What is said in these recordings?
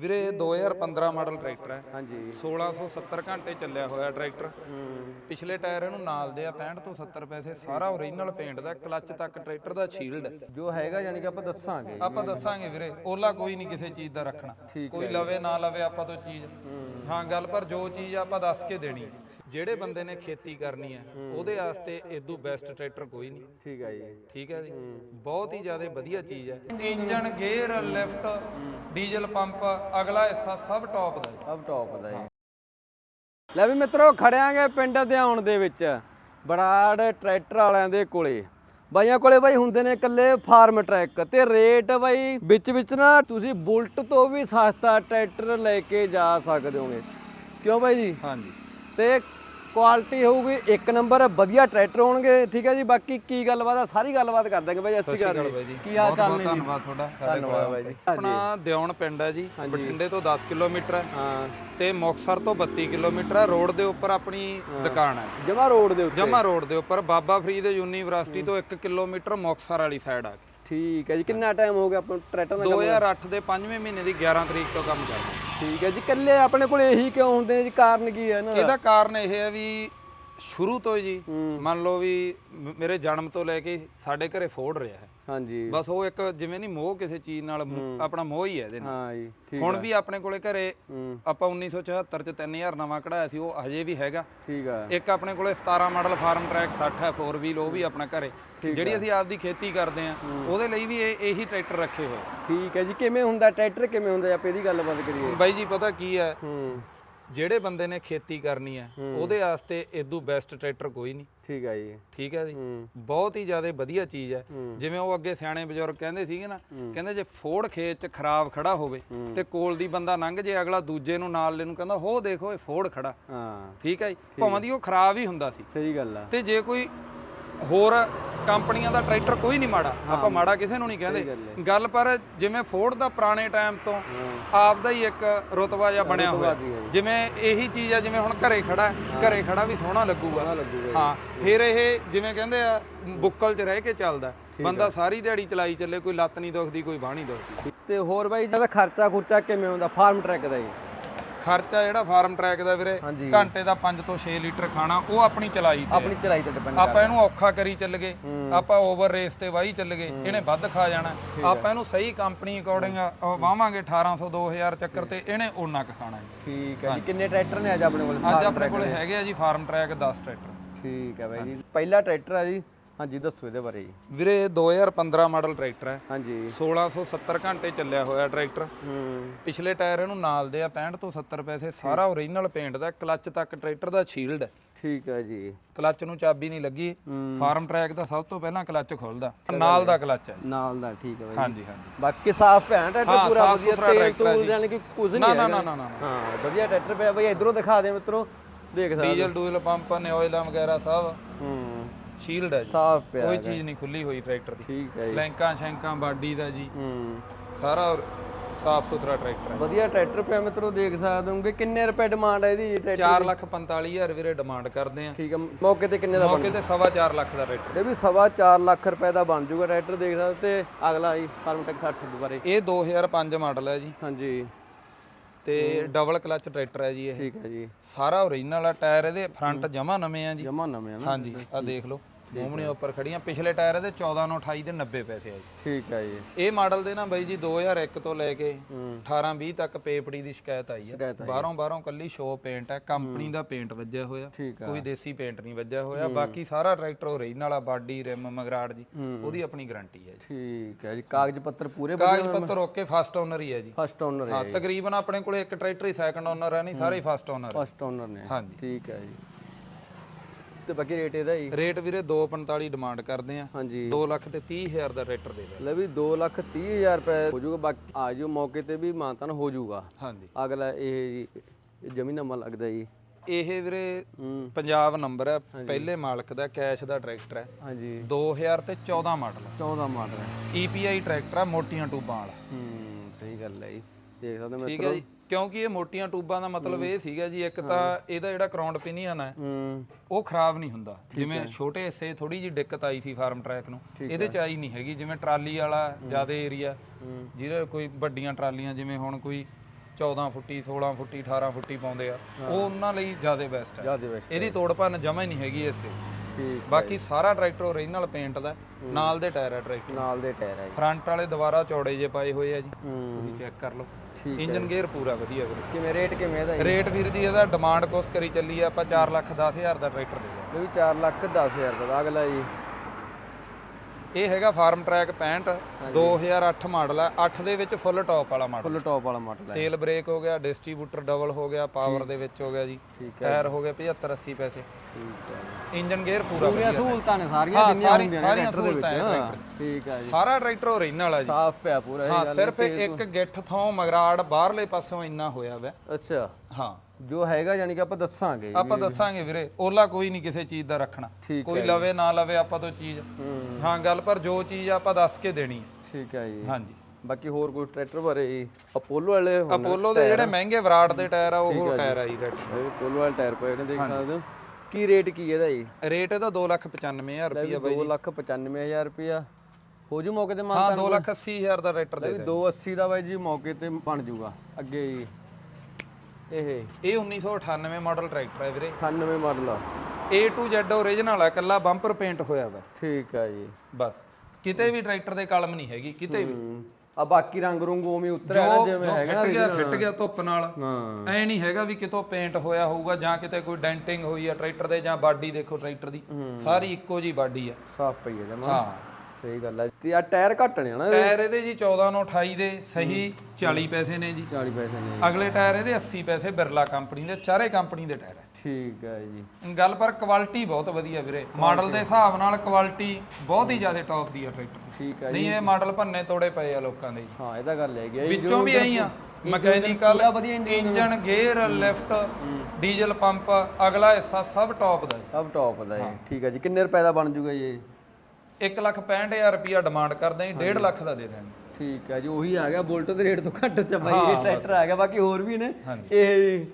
ਵੀਰੇ ਇਹ 2015 model tractor ਹੈ। ਹਾਂਜੀ। 1670 ਘੰਟੇ ਚੱਲਿਆ ਹੋਇਆ ਟਰੈਕਟਰ। ਪਿਛਲੇ ਟਾਇਰ ਇਹਨੂੰ ਨਾਲ ਦੇ ਆ 65 ਤੋਂ 70 ਪੈਸੇ ਸਾਰਾ ਓਰੀਜਨਲ ਪੇਂਟ ਦਾ ਕਲੱਚ ਤੱਕ ਟਰੈਕਟਰ ਦਾ ਸ਼ੀਲਡ ਜੋ ਹੈਗਾ ਯਾਨੀ ਕਿ ਆਪਾਂ ਦੱਸਾਂਗੇ। ਆਪਾਂ ਦੱਸਾਂਗੇ ਵੀਰੇ ਓਲਾ ਕੋਈ ਨਹੀਂ ਕਿਸੇ ਚੀਜ਼ ਦਾ ਰੱਖਣਾ। ਕੋਈ ਲਵੇ ਨਾ ਲਵੇ ਆਪਾਂ ਤੋਂ ਚੀਜ਼। ਹਾਂ ਗੱਲ ਪਰ ਜੋ ਚੀਜ਼ ਆਪਾਂ ਦੱਸ ਕੇ ਦੇਣੀ ਹੈ। ਜਿਹੜੇ ਬੰਦੇ ਨੇ ਖੇਤੀ ਕਰਨੀ ਹੈ ਉਹਦੇ ਵਾਸਤੇ ਇਦੋਂ ਬੈਸਟ ਟਰੈਕਟਰ ਕੋਈ ਨਹੀਂ। ਠੀਕ ਹੈ ਜੀ। ਠੀਕ ਹੈ ਜੀ। ਬਹੁਤ ਹੀ ਜ਼ਿਆਦਾ ਵਧੀਆ ਚੀਜ਼ ਹੈ। Engine gear lift diesel pump ਅਗਲਾ ਹਿੱਸਾ ਸਭ ਟੌਪ ਦਾ ਅਬ ਟੌਪ ਦਾ ਜੀ। ਲੈ ਵੀ ਮਿੱਤਰੋ ਖੜਿਆਂਗੇ ਪਿੰਡ ਧਿਆਉਣ ਦੇ ਵਿੱਚ ਬਰਾੜ ਟਰੈਕਟਰ ਵਾਲਿਆਂ ਦੇ ਕੋਲੇ। ਬਾਈਆਂ ਕੋਲੇ ਬਾਈ ਹੁੰਦੇ ਨੇ ਇਕੱਲੇ ਫਾਰਮ ਟਰੈਕ ਤੇ ਰੇਟ ਬਾਈ ਵਿੱਚ ਵਿੱਚ ਨਾ ਤੁਸੀਂ ਬੁਲਟ ਤੋਂ ਵੀ ਸਸਤਾ ਟਰੈਕਟਰ ਲੈ ਕੇ ਜਾ ਸਕਦੇ ਹੋਗੇ। ਕਿਉਂ ਬਾਈ ਜੀ? ਹਾਂਜੀ। ਤੇ ਕੁਆਲਿਟੀ ਹੋਊਗੀ ਇੱਕ ਨੰਬਰ ਵਧੀਆ ਟਰੈਕਟਰ ਹੋਣਗੇ ਠੀਕ ਹੈ ਜੀ ਬਾਕੀ ਕੀ ਗੱਲਬਾਤ ਆ ਸਾਰੀ ਗੱਲਬਾਤ ਕਰ ਦਾਂਗੇ ਬਾਈ ਅਸੀਂ ਕਰ ਕੀ ਹਾਲ ਚਾਲ ਬਹੁਤ ਨੇ ਧੰਨਵਾਦ ਤੁਹਾਡਾ ਸਾਡੇ ਕੋਲ। ਆਪਣਾ ਦਿਉਣ ਪਿੰਡ ਹੈ ਜੀ ਬਠਿੰਡੇ ਤੋਂ 10 ਕਿਲੋਮੀਟਰ ਹੈ ਤੇ ਮੁਕਤਸਰ ਤੋਂ 32 ਕਿਲੋਮੀਟਰ ਹੈ ਰੋਡ ਦੇ ਉੱਪਰ ਆਪਣੀ ਦੁਕਾਨ ਹੈ। ਜਮਾ ਰੋਡ ਦੇ ਉੱਤੇ। ਜਮਾ ਰੋਡ ਦੇ ਉੱਪਰ ਬਾਬਾ ਫਰੀਦ ਯੂਨੀਵਰਸਿਟੀ ਤੋਂ 1 ਕਿਲੋਮੀਟਰ ਮੁਕਤਸਰ ਵਾਲੀ ਸਾਈਡ ਆ। ਠੀਕ ਹੈ ਜੀ ਕਿੰਨਾ ਟਾਈਮ ਹੋ ਗਿਆ ਆਪਾਂ ਟਰੈਕਟਰ ਦਾ 2008 ਦੇ 5ਵੇਂ ਮਹੀਨੇ ਦੀ 11 ਤਰੀਕ ਤੋਂ ਕੰਮ ਕਰਦਾ ਠੀਕ ਹੈ ਜੀ, ਇਕੱਲੇ ਆਪਣੇ ਕੋਲ ਇਹੀ ਕਿਉਂ ਹੁੰਦੇ ਨੇ ਜੀ? ਕਾਰਨ ਕੀ ਹੈ ਇਹਨਾਂ ਦਾ? ਇਹਦਾ ਕਾਰਨ ਇਹ ਹੈ ਵੀ ਸ਼ੁਰੂ ਤੋਂ ਜੀ। ਮੰਨ ਲਓ ਵੀ ਮੇਰੇ ਜਨਮ ਤੋਂ ਲੈ ਕੇ ਸਾਡੇ ਘਰੇ ਫੋੜ ਰਿਹਾ ਹੈ। ਹਾਂਜੀ। ਬਸ ਉਹ ਇੱਕ ਜਿਵੇਂ ਨਹੀਂ ਮੋਹ ਕਿਸੇ ਚੀਜ਼ ਨਾਲ ਆਪਣਾ ਮੋਹ ਹੀ ਹੈ ਇਹਦੇ ਨਾਲ। ਹਾਂ ਜੀ ਠੀਕ ਹੁਣ ਵੀ ਆਪਣੇ ਕੋਲੇ ਘਰੇ ਆਪਾਂ 1974 ਚ 3000 ਨਵਾਂ ਕਢਾਇਆ ਸੀ ਉਹ ਹਜੇ ਵੀ ਹੈਗਾ। ਠੀਕ ਆ। ਇੱਕ ਆਪਣੇ ਕੋਲੇ 17 ਮਾਡਲ ਫਾਰਮ ਟਰੈਕ 60 ਹੈ 4 ਵੀਲ ਉਹ ਵੀ ਆਪਣਾ ਘਰੇ। ਜਿਹੜੀ ਅਸੀਂ ਆਪਦੀ ਖੇਤੀ ਕਰਦੇ ਆ ਉਹਦੇ ਲਈ ਵੀ ਇਹ ਇਹੀ ਟਰੈਕਟਰ ਰੱਖੇ ਹੋਏ। ਠੀਕ ਹੈ ਜੀ ਕਿਵੇਂ ਹੁੰਦਾ ਟਰੈਕਟਰ ਕਿਵੇਂ ਹੁੰਦਾ ਆਪਾਂ ਇਹਦੀ ਗੱਲਬਾਤ ਕਰੀਏ। ਬਾਈ ਜੀ ਪਤਾ ਕੀ ਹੈ? ਹੂੰ। ਜਿਹੜੇ ਬੰਦੇ ਨੇ ਖੇਤੀ ਕਰਨੀ ਹੈ ਉਹਦੇ ਵਾਸਤੇ ਇਦੋਂ ਬੈਸਟ ਟਰੈਕਟਰ ਕੋਈ ਨਹੀਂ। ਠੀਕ ਹੈ ਜੀ। ਠੀਕ ਹੈ ਜੀ? ਬਹੁਤ ਹੀ ਜ਼ਿਆਦਾ ਵਧੀਆ ਚੀਜ਼ ਹੈ। ਜਿਵੇਂ ਉਹ ਅੱਗੇ ਸਿਆਣੇ ਬਜ਼ੁਰਗ ਕਹਿੰਦੇ ਸੀਗੇ ਨਾ ਕਹਿੰਦੇ ਜੇ ਫੋੜ ਖੇਤ 'ਚ ਖਰਾਬ ਖੜਾ ਹੋਵੇ ਤੇ ਕੋਲ ਦੀ ਬੰਦਾ ਲੰਘ ਜੇ ਅਗਲਾ ਦੂਜੇ ਨੂੰ ਨਾਲ ਲੈ ਨੂੰ ਕਹਿੰਦਾ ਹੋ ਦੇਖੋ ਇਹ ਫੋੜ ਖੜਾ। ਹਾਂ। ਠੀਕ ਹੈ ਜੀ? ਭਾਵੇਂ ਦੀ ਉਹ ਖਰਾਬ ਹੀ ਹੁੰਦਾ ਸੀ। ਸਹੀ ਗੱਲ ਆ। ਤੇ ਜੇ ਕੋਈ ਹੋਰ ਕੰਪਨੀਆਂ ਦਾ ਟਰੈਕਟਰ ਕੋਈ ਨਹੀਂ ਮਾੜਾ। ਆਪਾਂ ਮਾੜਾ ਕਿਸੇ ਨੂੰ ਨਹੀਂ ਕਹਿੰਦੇ। ਗੱਲ ਪਰ ਜਿਵੇਂ ਫੋਰਡ ਦਾ ਪੁਰਾਣੇ ਟਾਈਮ ਤੋਂ ਆਪ ਦਾ ਹੀ ਇੱਕ ਰੁਤਬਾ ਜਿਹਾ ਬਣਿਆ ਹੋਇਆ। ਜਿਵੇਂ ਇਹੀ ਚੀਜ਼ ਆ ਜਿਵੇਂ ਹੁਣ ਘਰੇ ਖੜਾ ਘਰੇ ਖੜਾ ਵੀ ਸੋਹਣਾ ਲੱਗੂਗਾ। ਹਾਂ ਫਿਰ ਇਹ ਜਿਵੇਂ ਕਹਿੰਦੇ ਆ ਬੁੱਕਲ 'ਚ ਰਹਿ ਕੇ ਚੱਲਦਾ ਬੰਦਾ ਸਾਰੀ ਦਿਹਾੜੀ ਚਲਾਈ ਚੱਲੇ ਕੋਈ ਲੱਤ ਨਹੀਂ ਦੁਖਦੀ ਕੋਈ ਬਾਹ ਨਹੀਂ ਦੁਖਦੀ। ਤੇ ਹੋਰ ਬਾਈ ਜਿਹਦਾ ਖਰਚਾ ਖੁਰਚਾ ਕਿਵੇਂ ਹੁੰਦਾ? ਫਾਰਮ ਟਰੈਕ ਦਾ ਜੀ। ਖਰਚਾ ਜਿਹੜਾ ਫਾਰਮ ਟਰੈਕ ਦਾ ਵੀਰੇ ਹਾਂਜੀ। ਘੰਟੇ ਦਾ 5 ਤੋਂ 6 ਲੀਟਰ ਖਾਣਾ ਉਹ ਆਪਣੀ ਚਲਾਈ ਤੇ ਆ। ਆਪਣੀ ਚਲਾਈ ਤੇ ਡਿਪੈਂਡ ਆਪਾਂ ਇਹਨੂੰ ਔਖਾ ਕਰੀ ਚੱਲ ਗਏ। ਆਪਾਂ ਓਵਰ ਰੇਸ ਤੇ ਵਾਹੀ ਚੱਲ ਗਏ। ਇਹਨੇ ਵੱਧ ਖਾ ਜਾਣਾ। ਆਪਾਂ ਇਹਨੂੰ ਸਹੀ ਕੰਪਨੀ ਅਕੋਰਡਿੰਗ ਵਾਵਾਂਗੇ 1800 2000 ਚੱਕਰ ਤੇ ਇਹਨੇ ਓਨਾ ਕੁ ਖਾਣਾ ਜੀ। ਠੀਕ ਹੈ ਜੀ। ਕਿੰਨੇ ਟਰੈਕਟਰ ਨੇ ਅੱਜ ਆਪਣੇ ਕੋਲ? ਅੱਜ ਆਪਣੇ ਕੋਲੇ ਹੈਗੇ ਆ ਜੀ ਫਾਰਮ ਟਰੈਕ 10 ਟਰੈਕਟਰ। ਠੀਕ ਹੈ ਬਾਈ ਜੀ। ਪਹਿਲਾ ਟਰੈਕਟਰ ਹੈ ਜੀ। ਹਾਂਜੀ ਦੱਸੋ ਇਹਦੇ ਬਾਰੇ ਜੀ। ਵੀਰੇ ਇਹ 2015 ਮਾਡਲ ਟਰੈਕਟਰ ਹੈ। ਹਾਂਜੀ। 1670 ਘੰਟੇ ਚੱਲਿਆ ਹੋਇਆ ਟਰੈਕਟਰ। ਹੂੰ। ਪਿਛਲੇ ਟਾਇਰ ਇਹਨੂੰ ਨਾਲ ਦੇ ਆ 65 ਤੋਂ 70 ਪੈਸੇ। ਸਾਰਾ ਓਰੀਜਨਲ ਪੇਂਟ ਦਾ ਕਲੱਚ ਤੱਕ ਟਰੈਕਟਰ ਦਾ ਸ਼ੀਲਡ ਹੈ। ਠੀਕ ਹੈ ਜੀ। ਕਲੱਚ ਨੂੰ ਚਾਬੀ ਨਹੀਂ ਲੱਗੀ। ਫਾਰਮ ਟਰੈਕ ਦਾ ਸਭ ਤੋਂ ਪਹਿਲਾਂ ਕਲੱਚ ਖੁੱਲਦਾ। ਨਾਲ ਦਾ ਕਲੱਚ ਹੈ। ਨਾਲ ਦਾ ਠੀਕ ਹੈ ਬਾਈ ਹਾਂਜੀ ਹਾਂਜੀ। ਬਾਕੀ ਸਾਫ਼ ਭੈਣ ਟਰੈਕਟਰ ਪੂਰਾ ਵਧੀਆ ਤੇਲ ਟਰੈਕਟਰ ਹੈ ਤੂਲ ਜੀ। ਯਾਨੀ ਕਿ ਕੁਝ ਨਹੀਂ ਨਾ। ਨਾ ਨਾ ਨਾ ਹਾਂ ਵਧੀਆ ਟਰੈਕਟਰ ਪਿਆ। ਬਈ ਇਧਰੋਂ ਦਿਖਾ ਦੇ ਮਿੱਤਰੋ। ਦੇਖ ਸਕਦੇ ਡੀਜ਼ਲ ਡੂਜ਼ਲ ਪੰਪ ਨੇ ਆਇਲਾਂ ਵਗੈਰਾ ਸਭ। ਹੂੰ। ਸ਼ੀਲਡ ਹੈ ਜੀ। ਸਾਫ਼ ਪਿਆ ਕੋਈ ਚੀਜ਼ ਨਹੀਂ ਖੁੱਲੀ ਹੋਈ ਟਰੈਕਟਰ ਦੀ। ਠੀਕ ਹੈ ਜੀ। ਲੈਂਕਾਂ ਸ਼ੈਂਕਾਂ ਬਾਡੀ ਦਾ ਜੀ। ਹੂੰ। ਸਾਰਾ ਸਾਫ਼ ਸੁਥਰਾ ਟਰੈਕਟਰ ਹੈ ਵਧੀਆ ਟਰੈਕਟਰ ਪਿਆ ਮਿੱਤਰੋ ਦੇਖ ਸਕਦੇ ਹੋਗੇ ਕਿੰਨੇ ਰੁਪਏ ਡਿਮਾਂਡ ਹੈ ਇਹਦੀ ਟਰੈਕਟਰ 4 ਲੱਖ 45000 ਵੀਰੇ ਡਿਮਾਂਡ ਕਰਦੇ ਆ। ਠੀਕ ਹੈ ਮੌਕੇ ਤੇ ਕਿੰਨੇ ਦਾ ਮੌਕੇ ਤੇ ਸਵਾ 4 ਲੱਖ ਦਾ ਟਰੈਕਟਰ ਇਹ ਵੀ ਸਵਾ 4 ਲੱਖ ਰੁਪਏ ਦਾ ਬਣ ਜਾਊਗਾ ਟਰੈਕਟਰ ਦੇਖ ਸਕਦੇ ਤੇ ਅਗਲਾ ਜੀ ਫਾਰਮਟੈਕ 60 ਬਾਰੇ। ਇਹ 2005 ਮਾਡਲ ਹੈ ਜੀ। ਹਾਂਜੀ। ਤੇ ਡਬਲ ਕਲਚ ਟਰੈਕਟਰ ਹੈ ਜੀ ਇਹ। ਠੀਕ ਹੈ ਜੀ। ਸਾਰਾ ਓਰੀਜਨਲ ਆ ਟਾਇਰ ਇਹਦੇ ਫਰੰਟ ਜਮਾ ਨਵੇਂ ਆ ਜੀ। ਜਮਾ ਨਵੇਂ ਆ ਹਾਂਜੀ ਆ ਦੇਖ ਲਓ। ਮੂਹਣੀਆਂ ਉੱਪਰ ਖੜੀਆਂ। ਪਿਛਲੇ ਟਾਇਰ ਇਹਦੇ 14 ਨੂੰ 28 ਦੇ 90 ਪੈਸੇ ਆ ਜੀ। ਠੀਕ ਹੈ ਜੀ। ਇਹ ਮਾਡਲ ਦੇ ਨਾ ਬਾਈ ਜੀ 2001 ਤੋਂ ਲੈ ਕੇ 18 20 ਤੱਕ ਪੇਪੜੀ ਦੀ ਸ਼ਿਕਾਇਤ ਆਈ ਹੈ। ਬਾਹਰੋਂ ਬਾਹਰੋਂ ਕੱਲੀ ਸ਼ੋ ਪੇਂਟ ਹੈ ਕੰਪਨੀ ਦਾ ਪੇਂਟ ਵੱਜਿਆ ਹੋਇਆ। ਕੋਈ ਦੇਸੀ ਪੇਂਟ ਨਹੀਂ ਵੱਜਿਆ ਹੋਇਆ। ਬਾਕੀ ਸਾਰਾ ਟਰੈਕਟਰ ਓਰੀਜਨਲ ਆ ਬਾਡੀ ਰਿਮ ਮਗਰਾੜ ਜੀ। ਉਹਦੀ ਆਪਣੀ ਗਾਰੰਟੀ ਹੈ ਜੀ। ਠੀਕ ਹੈ ਜੀ। ਕਾਗਜ਼ ਪੱਤਰ ਪੂਰੇ ਕਾਗਜ਼ ਪੱਤਰ ਓਕੇ ਫਸਟ ਓਨਰ ਹੀ ਹੈ ਜੀ। ਫਸਟ ਓਨਰ ਹੈ ਹਾਂ ਤਕਰੀਬਨ ਆਪਣੇ ਕੋਲੇ ਇੱਕ ਟਰੈਕਟਰ ਹੀ ਸੈਕੰਡ ਓਨਰ ਹੈ ਨਹੀਂ ਸਾਰੇ ਫਸਟ ਓਨਰ ਫਸਟ ਓਨਰ ਨੇ। ਹਾਂਜੀ। ਠੀਕ ਹੈ ਜੀ। ਤੇ ਬਾਕੀ ਰੇਟ ਇਹਦਾ ਜੀ ਰੇਟ ਵੀਰੇ 245 ਡਿਮਾਂਡ ਕਰਦੇ ਆ। ਹਾਂਜੀ। 2 ਲੱਖ ਤੇ 30 ਹਜ਼ਾਰ ਦਾ ਟਰੈਕਟਰ ਦੇ ਲੈ ਵੀ 2 ਲੱਖ 30 ਹਜ਼ਾਰ ਰੁਪਏ ਹੋ ਜਾਊਗਾ ਬਾਕੀ ਆ ਜਾਓ ਮੌਕੇ ਤੇ ਵੀ ਮਾਨਤਨ ਹੋ ਜਾਊਗਾ। ਹਾਂਜੀ। ਅਗਲਾ ਇਹ ਜੀ ਜਮੀਨ ਨੰਬਰ ਲੱਗਦਾ ਜੀ। ਇਹ ਵੀਰੇ ਹੂੰ। ਪੰਜਾਬ ਨੰਬਰ ਹੈ ਪਹਿਲੇ ਮਾਲਕ ਦਾ ਕੈਸ਼ ਦਾ ਟਰੈਕਟਰ ਹੈ ਹਾਂਜੀ। 2000 ਤੇ 14 ਮਾਡਲ 14 ਮਾਡਲ ਹੈ EPI ਟਰੈਕਟਰ ਹੈ ਮੋਟੀਆਂ ਟੂਬਾਂ ਵਾਲਾ। ਹੂੰ ਸਹੀ ਗੱਲ ਹੈ ਜੀ। ਦੇਖ ਸਕਦੇ ਮੈਂ ਠੀਕ ਹੈ ਜੀ। ਕਿਉਂਕਿ ਇਹ ਮੋਟੀਆਂ ਟੂਬਾਂ ਦਾ ਮਤਲਬ ਇਹ ਸੀਗਾ ਜੀ ਇੱਕ ਤਾਂ ਇਹਦਾ ਜਿਹੜਾ ਕਰਾਉਂਡ ਪਿਨੀਅਨ ਹੈ ਉਹ ਖਰਾਬ ਨਹੀਂ ਹੁੰਦਾ। ਜਿਵੇਂ ਛੋਟੇ ਹਿੱਸੇ ਥੋੜੀ ਜੀ ਦਿੱਕਤ ਆਈ ਸੀ ਫਾਰਮ ਟਰੈਕ ਨੂੰ ਇਹਦੇ ਚ ਆਈ ਨਹੀਂ ਹੈਗੀ ਜਿਵੇਂ ਟਰਾਲੀ ਵਾਲਾ ਜ਼ਿਆਦਾ ਏਰੀਆ ਜਿਹਦੇ ਕੋਈ ਵੱਡੀਆਂ ਟਰਾਲੀਆਂ ਜਿਵੇਂ ਹੁਣ ਕੋਈ 14 ਫੁੱਟੀ 16 ਫੁੱਟੀ 18 ਫੁੱਟੀ ਪਾਉਂਦੇ ਆ ਉਹ ਉਹਨਾਂ ਲਈ ਜ਼ਿਆਦਾ ਬੈਸਟ ਹੈ। ਇਹਦੀ ਤੋੜ ਭੰਨ ਜਮਾ ਹੀ ਨਹੀਂ ਹੈਗੀ ਇਸੇ ਠੀਕ ਬਾਕੀ ਸਾਰਾ ਟਰੈਕਟਰ ਓਰੀਜਨਲ ਪੇਂਟ ਦਾ ਨਾਲ ਦੇ ਟਾਇਰ ਹੈ ਟਰੈਕਟਰ ਨਾਲ ਦੇ ਟਾਇਰ ਹੈ ਫਰੰਟ ਵਾਲੇ ਦੁਬਾਰਾ ਚੌੜੇ ਜੇ ਪਾਏ ਹੋਏ ਆ ਜੀ। ਤੁਸੀਂ ਚੈੱਕ ਕਰ ਲਓ। ਠੀਕ ਇੰਜਨ ਗੇਅਰ ਪੂਰਾ ਵਧੀਆ ਵੀਰੇ। ਕਿਵੇਂ ਰੇਟ ਕਿਵੇਂ ਦਾ ਜੀ? ਰੇਟ ਵੀਰ ਜੀ ਇਹਦਾ ਡਿਮਾਂਡ ਕੁਛ ਕਰੀ ਚੱਲੀ ਆ ਆਪਾਂ 4 ਲੱਖ 10 ਹਜ਼ਾਰ ਦਾ ਟਰੈਕਟਰ ਦੇ ਇਹ ਵੀ 4 ਲੱਖ 10000 ਦਾ ਅਗਲਾ ਜੀ। ਇਹ ਹੈਗਾ ਫਾਰਮ ਟਰੈਕ 65 2008 ਮਾਡਲ ਹੈ 8 ਦੇ ਵਿੱਚ ਫੁੱਲ ਟੌਪ ਵਾਲਾ ਮਾਡਲ। ਫੁੱਲ ਟੌਪ ਵਾਲਾ ਮਾਡਲ ਹੈ। ਤੇਲ ਬ੍ਰੇਕ ਹੋ ਗਿਆ ਡਿਸਟ੍ਰੀਬਿਊਟਰ ਡਬਲ ਹੋ ਗਿਆ ਪਾਵਰ ਦੇ ਵਿੱਚ ਹੋ ਗਿਆ ਜੀ। ਠੀਕ ਟਾਇਰ ਹੋ ਗਏ 75 80 ਪੈਸੇ। ਠੀਕ ਹੈ ਇੰਜਨ ਗੇਅਰ ਪੂਰਾ ਪੂਰੀਆਂ ਸਹੂਲਤਾਂ ਨੇ ਸਾਰੀਆਂ ਹਾਂ, ਜਿੰਨੀਆਂ ਸਾਰੀ- ਹੁੰਦੀਆਂ ਨੇ ਸਾਰੀਆਂ ਟਰੈਕਟਰ ਦੇ ਵਿੱਚ। ਸਹੂਲਤਾਂ ਹੈ ਹਾਂ, ਠੀਕ ਹੈ ਜੀ। ਸਾਰਾ ਟਰੈਕਟਰ ਓਰੀਜਨਲ ਆ ਜੀ। ਸਾਫ਼ ਪਿਆ ਪੂਰਾ ਇਹ ਹਾਂ ਗੱਲ ਸਿਰਫ ਇੱਕ ਗਿੱਠ ਥੋਂ ਮਗਰਾੜ ਬਾਹਰਲੇ ਪਾਸਿਓਂ ਇੰਨਾ ਹੋਇਆ ਵਾ। ਅੱਛਾ। ਹਾਂ। ਜੋ ਹੈਗਾ ਯਾਨੀ ਕਿ ਆਪਾਂ ਦੱਸਾਂਗੇ। ਆਪਾਂ ਦੱਸਾਂਗੇ ਵੀਰੇ ਓਲਾ ਕੋਈ ਨਹੀਂ ਕਿਸੇ ਚੀਜ਼ ਦਾ ਰੱਖਣਾ। ਠੀਕ ਕੋਈ ਲਵੇ ਨਾ ਲਵੇ ਆਪਾਂ ਤੋਂ ਚੀਜ਼। ਹੂੰ। ਗੱਲ ਪਰ ਜੋ ਚੀਜ਼ ਆਪਾਂ ਦੱਸ ਕੇ ਦੇਣੀ ਹੈ। ਠੀਕ ਹੈ ਜੀ। ਹਾਂਜੀ। ਬਾਕੀ ਹੋਰ ਕੋਈ ਟਰੈਕਟਰ ਬਾਰੇ ਜੀ? ਅਪੋਲੋ ਵਾਲੇ ਹੁਣ ਅਪੋਲੋ ਦੇ ਜਿਹੜੇ ਮਹਿੰਗੇ ਵਿਰਾਟ ਦੇ ਟਾਇਰ ਆ ਉਹ ਟਾਇਰ ਆ ਜੀ ਟਰੈਕਟਰ। ਇਹ ਅਪੋਲੋ ਵਾਲੇ ਟਾਇਰ ਪਏ ਨੇ ਦੇਖ ਸਕਦੇ ਹੋ। ਕੀ ਰੇਟ ਕੀ ਇਹਦਾ ਜੀ? ਰੇਟ ਇਹਦਾ 295000 ਰੁਪਏ 2 ਲੱਖ 95000 ਰੁਪਿਆ ਹੋ ਜੂ ਮੌਕੇ ਤੇ ਮਾਨ ਹਾਂ 280000 ਦਾ ਟਰੈਕਟਰ ਦੇ ਦੇ 280 ਦਾ। ਬਾਈ ਜੀ ਮੌਕੇ ਤੇ ਬਣ ਜੂਗਾ। ਅੱਗੇ ਜੀ। ਇਹ ਇਹ 1998 ਮਾਡਲ ਟਰੈਕਟਰ ਹੈ ਵੀਰੇ। 98 ਮਾਡਲ ਆ। A to Z ਓਰੀਜਨਲ ਆ ਕੱਲਾ ਬੰਪਰ ਪੇਂਟ ਹੋਇਆ ਵਾ। ਠੀਕ ਆ ਜੀ। ਬਸ। ਕਿਤੇ ਵੀ ਟਰੈਕਟਰ ਦੇ ਕਲਮ ਨਹੀਂ ਹੈਗੀ ਕਿਤੇ ਵੀ। ਆ ਬਾਕੀ ਰੰਗ ਰੁੰਗ ਉਵੇਂ ਉਤਰਿਆ ਨਾ ਜਿਵੇਂ ਹੈਗਾ ਫਿੱਟ ਗਿਆ ਫਿੱਟ ਗਿਆ ਧੁੱਪ ਨਾਲ। ਹਾਂ। ਐ ਨਹੀਂ ਹੈਗਾ ਵੀ ਕਿਤੋਂ ਪੇਂਟ ਹੋਇਆ ਹੋਊਗਾ ਜਾਂ ਕਿਤੇ ਕੋਈ ਡੈਂਟਿੰਗ ਹੋਈ ਆ ਟਰੈਕਟਰ ਦੇ ਜਾਂ ਬਾਡੀ ਦੇਖੋ ਟਰੈਕਟਰ ਦੀ। ਸਾਰੀ ਇੱਕੋ ਜੀ ਬਾਡੀ ਆ। ਸਾਫ਼ ਪਈ ਹੈ ਜਮਾ। ਹਾਂ। ਸਹੀ ਗੱਲ ਹੈ ਤੇ ਆ ਟਾਇਰ ਘੱਟ ਨੇ ਹਨਾ? ਟਾਇਰ ਇਹਦੇ ਜੀ 14 ਨੂੰ 28 ਦੇ ਸਹੀ 40 ਪੈਸੇ ਨੇ ਜੀ। 40 ਪੈਸੇ ਨੇ ਅਗਲੇ ਟਾਇਰ ਇਹਦੇ 80 ਪੈਸੇ ਬਿਰਲਾ ਕੰਪਨੀ ਦੇ ਚਾਰੇ ਕੰਪਨੀ ਦੇ ਟਾਇਰ ਹੈ ਠੀਕ ਹੈ ਜੀ। ਗੱਲ ਪਰ ਕੁਆਲਿਟੀ ਬਹੁਤ ਵਧੀਆ ਵੀਰੇ। ਮਾਡਲ ਦੇ ਹਿਸਾਬ ਨਾਲ ਕੁਆਲਿਟੀ ਬਹੁਤ ਹੀ ਜ਼ਿਆਦਾ ਟੌਪ ਦੀ ਆ ਟਰੈਕਟਰ ਠੀਕ ਹੈ ਨਹੀਂ ਇਹ ਮਾਡਲ ਭੰਨੇ ਤੋੜੇ ਪਏ ਆ ਲੋਕਾਂ ਦੇ ਜੀ। ਹਾਂ ਇਹਦਾ ਗੱਲ ਹੈਗੀ ਆ ਜੀ। ਵਿੱਚੋਂ ਵੀ ਆਈ ਆ। Mechanical engine gear lift diesel pump ਅਗਲਾ ਹਿੱਸਾ ਸਭ ਟੌਪ ਦਾ ਸਭ ਟੌਪ ਦਾ ਜੀ। ਠੀਕ ਹੈ ਜੀ। ਕਿੰਨੇ ਰੁਪਏ ਦਾ ਬਣ ਜੂਗਾ ਜੀ ਇਹ? 1 ਲੱਖ 65000 ਰੁਪਿਆ ਡਿਮਾਂਡ ਕਰਦੇ ਆਂ 1.5 ਲੱਖ ਦਾ ਦੇ ਦਾਂਗੇ ਠੀਕ ਹੈ ਜੀ ਉਹੀ ਆ ਗਿਆ ਬੁਲਟ ਦੇ ਰੇਟ ਤੋਂ ਘੱਟ ਚ ਬਾਈ ਇਹ ਟਰੈਕਟਰ ਆ ਗਿਆ ਬਾਕੀ ਹੋਰ ਵੀ ਨੇ। ਇਹ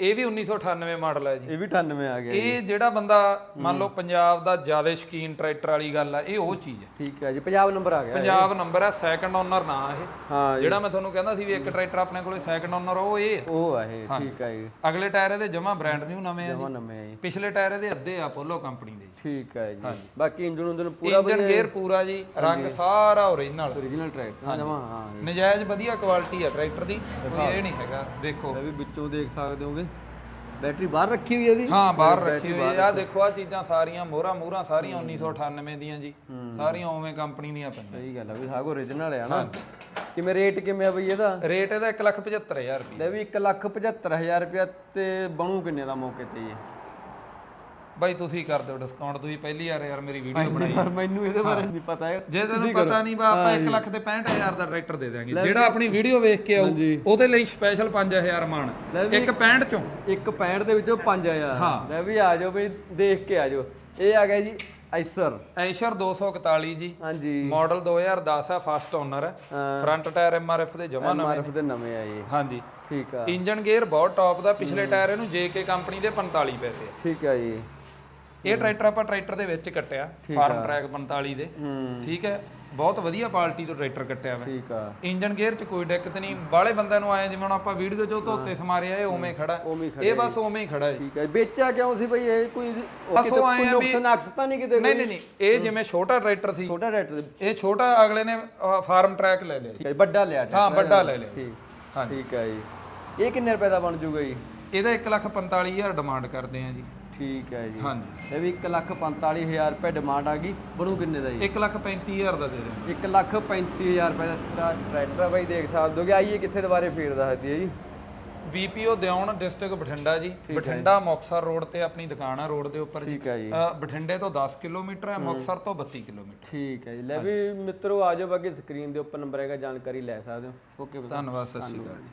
ਇਹ ਵੀ 1998 ਮਾਡਲ ਹੈ ਜੀ। ਇਹ ਵੀ 98 ਆ ਗਿਆ ਇਹ ਜਿਹੜਾ ਬੰਦਾ ਮੰਨ ਲਓ ਪੰਜਾਬ ਦਾ ਜ਼ਿਆਦਾ ਸ਼ਕੀਨ ਟਰੈਕਟਰ ਵਾਲੀ ਗੱਲ ਆ ਇਹ ਉਹ ਚੀਜ਼ ਹੈ। ਠੀਕ ਹੈ ਜੀ ਪੰਜਾਬ ਨੰਬਰ ਆ ਗਿਆ ਪੰਜਾਬ ਨੰਬਰ ਹੈ ਸੈਕੰਡ ਓਨਰ ਨਾ ਇਹ। ਹਾਂ ਜਿਹੜਾ ਮੈਂ ਤੁਹਾਨੂੰ ਕਹਿੰਦਾ ਸੀ ਵੀ ਇੱਕ ਟਰੈਕਟਰ ਆਪਣੇ ਕੋਲੇ ਸੈਕੰਡ ਓਨਰ ਉਹ ਇਹ। ਉਹ ਆ ਇਹ ਠੀਕ ਹੈ ਜੀ। ਅਗਲੇ ਟਾਇਰ ਇਹਦੇ ਜਮਾ ਬ੍ਰਾਂਡ ਨਿਊ ਨਵੇਂ ਆ ਜੀ। ਜਮਾ ਨਵੇਂ ਆ ਜੀ। ਪਿਛਲੇ ਟਾਇਰ ਇਹਦੇ ਅੱਧੇ ਆ ਅਪੋਲੋ ਕੰਪਨੀ ਦੇ। ਠੀਕ ਹੈ ਜੀ। ਬਾਕੀ ਇੰਜਨ ਉਂਜਨ ਪੂਰਾ ਇੰਜਨ ਗੇਅਰ ਪੂਰਾ ਜੀ ਰੰਗ ਸਾਰਾ ਓਰੀਜਨਲ origignal ਟਰੈਕਟਰ ਜਮਾ ਹਾਂ ਨਜਾਇਜ਼ ਵਧੀਆ ਕੁਆਲਿਟੀ ਆ ਟਰੈਕਟਰ ਦੀ। ਕੋਈ ਇਹ ਨਹੀਂ ਹੈਗਾ ਦੇਖੋ। ਇਹ ਵੀ ਵਿੱਚੋਂ ਦੇਖ ਸਕਦੇ ਹੋਗੇ। ਬੈਟਰੀ ਬਾਹਰ ਰੱਖੀ ਹੋਈ ਹੈ ਇਹਦੀ ਹਾਂ ਬਾਹਰ ਰੱਖੀ ਹੋਈ ਆ। ਆਹ ਦੇਖੋ ਆ ਚੀਜ਼ਾਂ ਸਾਰੀਆਂ ਮੋਹਰਾਂ ਮੂਹਰਾਂ ਸਾਰੀਆਂ 1998 ਦੀਆਂ ਜੀ। ਸਾਰੀਆਂ ਉਵੇਂ ਕੰਪਨੀ ਦੀਆਂ ਪਈਆਂ। ਸਹੀ ਗੱਲ ਆ ਵੀ ਸਾਗ origignal ਆ ਨਾ। ਕਿਵੇਂ ਰੇਟ ਕਿਵੇਂ ਆ ਬਈ ਇਹਦਾ? ਰੇਟ ਇਹਦਾ 175000 ਰੁਪਏ ਲੈ ਵੀ 175000 ਰੁਪਇਆ ਤੇ ਬਣੂ ਕਿੰਨੇ ਦਾ ਮੌਕੇ ਤੇ ਜੀ ਬਾਈ ਤੁਸੀਂ ਕਰ ਦਿਓ ਡਿਸਕਾਊਂਟ ਤੁਸੀਂ ਪਹਿਲੀ ਵਾਰ ਯਾਰ ਮੇਰੀ ਵੀਡੀਓ ਬਣਾਈ। ਪਰ ਮੈਨੂੰ ਇਹਦੇ ਬਾਰੇ ਨਹੀਂ ਪਤਾ ਹੈ ਜੇ ਤੈਨੂੰ ਪਤਾ ਨਹੀਂ ਬਾ ਆਪਾਂ 1 ਲੱਖ ਤੇ 65000 ਦਾ ਟਰੈਕਟਰ ਦੇ ਦਾਂਗੇ ਜਿਹੜਾ ਆਪਣੀ ਵੀਡੀਓ ਵੇਖ ਕੇ ਆਊ ਉਹਦੇ ਲਈ ਸਪੈਸ਼ਲ 5000 ਮਾਨ ਇੱਕ 65 ਚੋਂ। ਇੱਕ 65 ਦੇ ਵਿੱਚੋਂ 5000 ਹਾਂ। ਲੈ ਵੀ ਆ ਜਾਓ ਬਈ ਦੇਖ ਕੇ ਆ ਜਾਓ। ਇਹ ਆ ਗਿਆ ਜੀ ਆਈਸਰ ਐਸ਼ਰ 241 ਜੀ। ਹਾਂਜੀ। ਮਾਡਲ 2010 ਹੈ ਫਸਟ ਓਨਰ ਹੈ। ਫਰੰਟ ਟਾਇਰ ਐਮਆਰਐਫ ਦੇ ਜਮਾ ਨਵੇਂ ਮਾਰਫ ਦੇ ਨਵੇਂ ਆ ਜੀ ਹਾਂਜੀ। ਠੀਕ ਆ। ਇੰਜਨ ਗੇਅਰ ਬਹੁਤ ਟੌਪ ਦਾ ਪਿਛਲੇ ਟਾਇਰ ਇਹਨੂੰ ਜੇਕੇ ਕੰਪਨੀ ਦੇ 45 ਪੈਸੇ ਆ। ਠੀਕ ਆ ਜੀ। ਇਹ ਟਰੈਕਟਰ ਆਪਾਂ ਟਰੈਕਟਰ ਦੇ ਵਿੱਚ ਕੱਟਿਆ ਫਾਰਮ ਟਰੈਕ 45 ਦੇ। ਹੂੰ। ਠੀਕ ਹੈ? ਬਹੁਤ ਵਧੀਆ ਕੁਆਲਿਟੀ ਤੋਂ ਟਰੈਕਟਰ ਕੱਟਿਆ ਵਾ ਠੀਕ ਆ। ਇੰਜਨ ਗੇਅਰ 'ਚ ਕੋਈ ਦਿੱਕਤ ਨਹੀਂ ਬਾਹਲੇ ਬੰਦਿਆਂ ਨੂੰ ਆਏ ਜਿਵੇਂ ਹੁਣ ਆਪਾਂ ਵੀਡੀਓ 'ਚ ਉਹ ਧੋਤੇ ਸਮਾਰਿਆ ਇਹ ਉਵੇਂ ਖੜਾ। ਹੀ ਇਹ ਬਸ ਉਵੇਂ ਹੀ ਖੜਾ ਹੈ। ਠੀਕ ਆ। ਵੇਚਿਆ ਕਿਉਂ ਸੀ ਬਈ? ਇਹ ਕੋਈ ਕਿਤੇ ਕੋਈ ਆ ਵੀ- ਨੁਕਸ ਨਕਸ ਤਾਂ ਨਹੀਂ ਕਿਤੇ ਨਹੀਂ ਨਹੀਂ ਨਹੀਂ। ਇਹ ਜਿਵੇਂ ਛੋਟਾ ਟਰੈਕਟਰ ਸੀ। ਛੋਟਾ ਟਰੈਕਟਰ ਇਹ ਛੋਟਾ ਅਗਲੇ ਨੇ ਫਾਰਮ ਟਰੈਕ ਲੈ ਲਿਆ ਜੀ। ਠੀਕ ਹੈ ਵੱਡਾ ਲਿਆ ਹਾਂ ਵੱਡਾ ਲੈ ਲਿਆ। ਠੀਕ। ਹਾਂਜੀ। ਠੀਕ ਆ ਜੀ। ਇਹ ਕਿੰਨੇ ਰੁਪਏ ਦਾ ਬਣ ਜੂਗਾ ਜੀ? ਇਹਦਾ 1,45,000 ਡਿਮਾਂਡ ਕਰਦੇ ਆ ਜੀ। ਠੀਕ ਹੈ ਜੀ। ਹਾਂਜੀ। ਇਹ ਵੀ 145000 ਰੁਪਏ ਡਿਮਾਂਡ ਆ ਗਈ। ਬਣੂ ਕਿੰਨੇ ਦਾ ਜੀ? 1,35,000 ਦਾ ਦੇ ਦੇ 135000 ਰੁਪਏ ਦਾ ਟਰੈਕਟਰ ਆ ਬਾਈ ਦੇਖ ਸਕਦੇ ਹੋ ਕਿ ਆਈਏ ਕਿੱਥੇ ਦੁਬਾਰੇ ਫੇਰ ਦੱਸਦੀ ਹੈ ਜੀ। ਬੀਪੀਓ ਦਿਉਣ ਡਿਸਟ੍ਰਿਕਟ ਬਠਿੰਡਾ ਜੀ। ਬਠਿੰਡਾ ਮੁਕਤਸਰ ਰੋਡ ਤੇ ਆਪਣੀ ਦੁਕਾਨ ਆ ਰੋਡ ਦੇ ਉੱਪਰ ਠੀਕ ਹੈ ਜੀ। ਬਠਿੰਡੇ ਤੋਂ 10 ਕਿਲੋਮੀਟਰ ਹੈ ਮੁਕਤਸਰ ਤੋਂ 32 ਕਿਲੋਮੀਟਰ। ਠੀਕ ਹੈ ਜੀ। ਲੈ ਵੀ ਮਿੱਤਰੋ ਆ ਜਾਓ ਬਾਕੀ ਸਕਰੀਨ ਦੇ ਉੱਪਰ ਨੰਬਰ ਹੈਗਾ ਜਾਣਕਾਰੀ ਲੈ ਸਕਦੇ ਹੋ। ਓਕੇ ਧੰਨਵਾਦ ਸਤਿ ਸ਼੍ਰੀ ਅਕਾਲ ਜੀ।